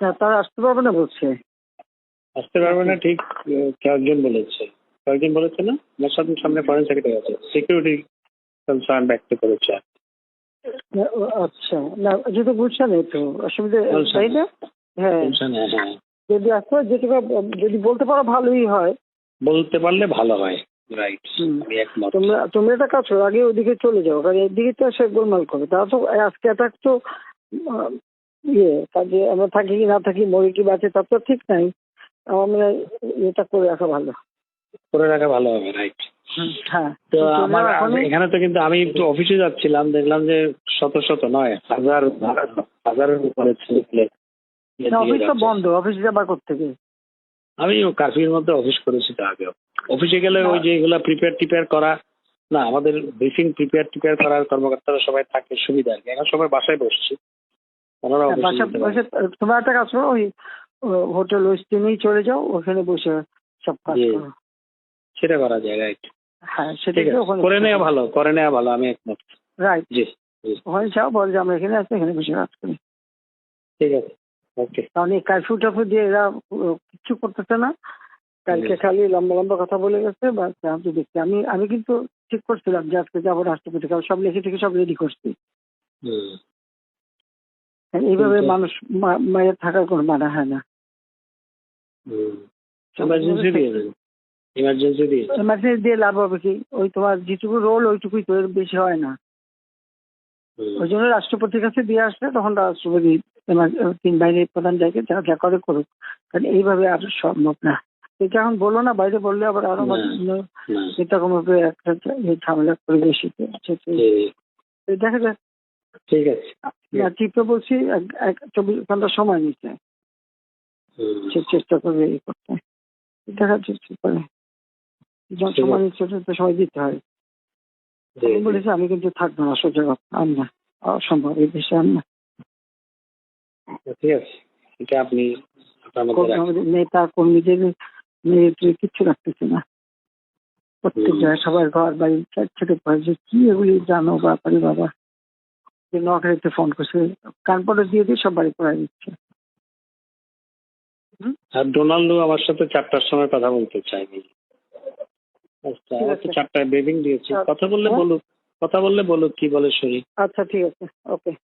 তা তারা আসতে পারবে না বলছে? আসতে পারবে না ঠিক কয়েকজন বলেছে। কয়েকজন বলেছে না? আমার সাথে সামনে ফরেন সেক্রেটারি আছে। সিকিউরিটি কনসার্ন ব্যক্ত করেছে। না, আচ্ছা। না যেহেতু বুঝছেন তো অসুবিধা। তাই না? হ্যাঁ। হ্যাঁ, হ্যাঁ। যদি আসতে হয় যেটুকু যদি বলতে পারো ভালোই হয়। বলতে পারলে ভালো হয়। রাইট তোমরা তোমরা একটা কাজ করো আগে ওদিকে চলে যাও। কারণ এদিকে তো সে গোলমাল করবে। তারা তো আজকে অ্যাটাক তো ইয়ে কাজে আমরা থাকি কি না থাকি মরি কি বাঁচে তার তো ঠিক নাই। আমার মনে হয় এটা করে রাখা ভালো। করে রাখা ভালো হবে রাইট হ্যাঁ। তো আমার এখানে তো কিন্তু আমি একটু অফিসে যাচ্ছিলাম দেখলাম যে শত শত নয় হাজার হাজারের উপরে ছেলে অফিস তো বন্ধ অফিস যাবার থেকে আমি কার্ফিউর মধ্যে অফিস করেছি তো আগেও। অফিসে গেলে ওই যে এগুলা প্রিপেয়ার টিপেয়ার করা না আমাদের ব্রিফিং প্রিপেয়ার টিপেয়ার করার কর্মকর্তারা সবাই থাকে সুবিধা আর কি। এখন সবাই বাসায় বসছি। তোমরা একটা কাজ করো ওই হোটেল ওয়েস্টিনেই চলে যাও ওখানে বসে সব কাজ করো। সেটা করা যায় রাইট হ্যাঁ সেটা করে নেওয়া ভালো করে নেওয়া ভালো আমি একমত। রাইট জি ওখানে যাও বল যে আমরা এখানে আছি এখানে বসে কাজ করি। ঠিক আছে ওকে কারণ এই কারফিউ দিয়ে এরা কিচ্ছু করতেছে না। কালকে খালি লম্বা লম্বা কথা বলে গেছে বা আমি দেখছি আমি আমি কিন্তু ঠিক করছিলাম যে আজকে যাব রাষ্ট্রপতি সব লিখে থেকে সব রেডি করছি। এইভাবে মানুষ মায়ের থাকার কোনো মানা হয় না। এমার্জেন্সি দিয়ে লাভ হবে কি? ওই তোমার যেটুকু রোল ওইটুকুই তো এর বেশি হয় না। ওই জন্য রাষ্ট্রপতির কাছে দিয়ে আসলে তখন রাষ্ট্রপতি তিন বাহিনীর প্রধান জায়গায় যা যা করে করুক। কারণ এইভাবে আর সম্ভব না। এটা এখন বলো না বাইরে বললে আবার আরও না। অন্য না। এরকম ভাবে একটা ঝামেলা পরিবেশিত দেখা যাক। ঠিক আছে না টিপে বলছি চব্বিশ ঘণ্টা সময় নিচ্ছে সে চেষ্টা করবে এই করতে। দেখা যাচ্ছে কি করে। সময় নিচ্ছে তো সময় দিতে হয়। আমি বলেছি আমি কিন্তু থাকব না সোজা আর না অসম্ভব এই দেশে আর না। ঠিক আছে। এটা আপনি নেতা কর্মীদের মেয়েদের কিচ্ছু রাখতেছে না। প্রত্যেক জায়গায় সবার ঘর বাড়ি ছোট যে কি এগুলি জানো ব্যাপারে বাবা। যে নোয়াখালীতে ফোন করছে কানপটে দিয়ে দিয়ে সব বাড়ি পড়ায় দিচ্ছে। আর ডোনাল্ডো আমার সাথে চারটার সময় কথা বলতে চাইনি আচ্ছা। চারটায় বেবিং দিয়েছি। আচ্ছা। কথা বললে হ্যাঁ? বলুক কথা বললে বলুক কি বলে শরীর। আচ্ছা ঠিক আছে। ওকে।